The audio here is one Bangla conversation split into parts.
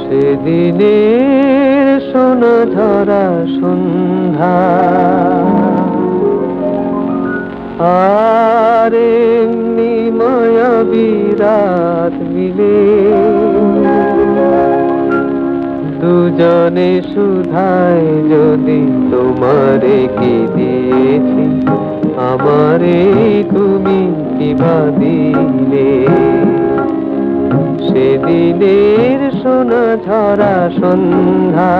সেদিনের সোনা ধরা সন্ধ্যা। আর এমনি মায়াবী রাত মিলে। দুজনে সুধায় যদি তোমারে কি দিয়েছি, আমারে তুমি কিবা দিলে সেদিনের সোনা ঝরা সন্ধ্যা।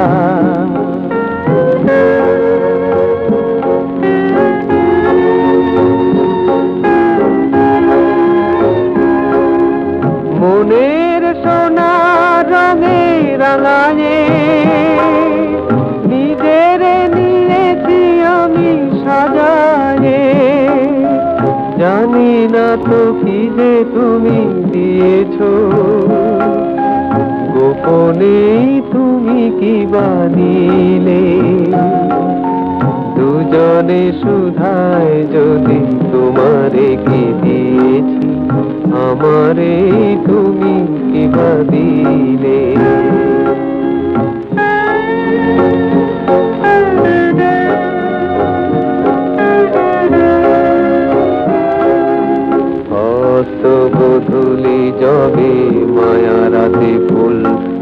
মনের সোনা রঙে রাঙায়ে কি যে তুমি দিয়েছ। গোপনে তুমি কি বানিলে? দুজনে সুধায় যদি তোমারে কি দিয়েছি, আমারে তুমি কি বা জবে মায়া রাতে ফুল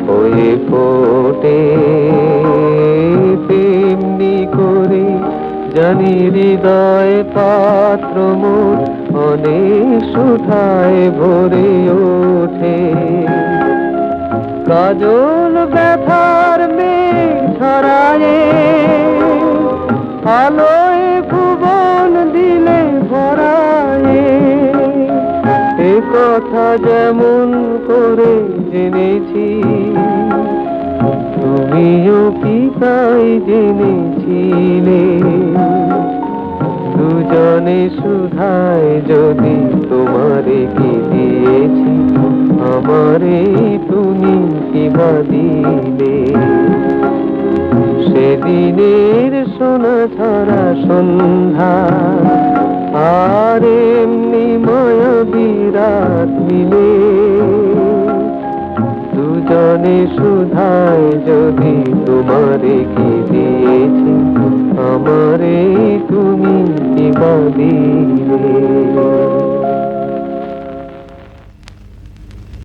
হয়ে ফোটে, তেমনি করে জানি হৃদয় পাত্র মোর অনেক সুধায় ভরে ওঠে। কাজল ব্যথার মেঘ ছড়ায়ে আলোয় কথা যেমন করে জেনেছি, তুমিও কি তাই জেনেছিলে? দুজনে সুধায় যদি তোমারে কি দিয়েছি, আমারে তুমি কি বা দিলে? সেদিনের সোনা ছাড়া সন্ধ্যা, আর মিলে দুজনে শুধায় যদি তোমারে কি দিয়েছি আমারে তুমি কি দিলে।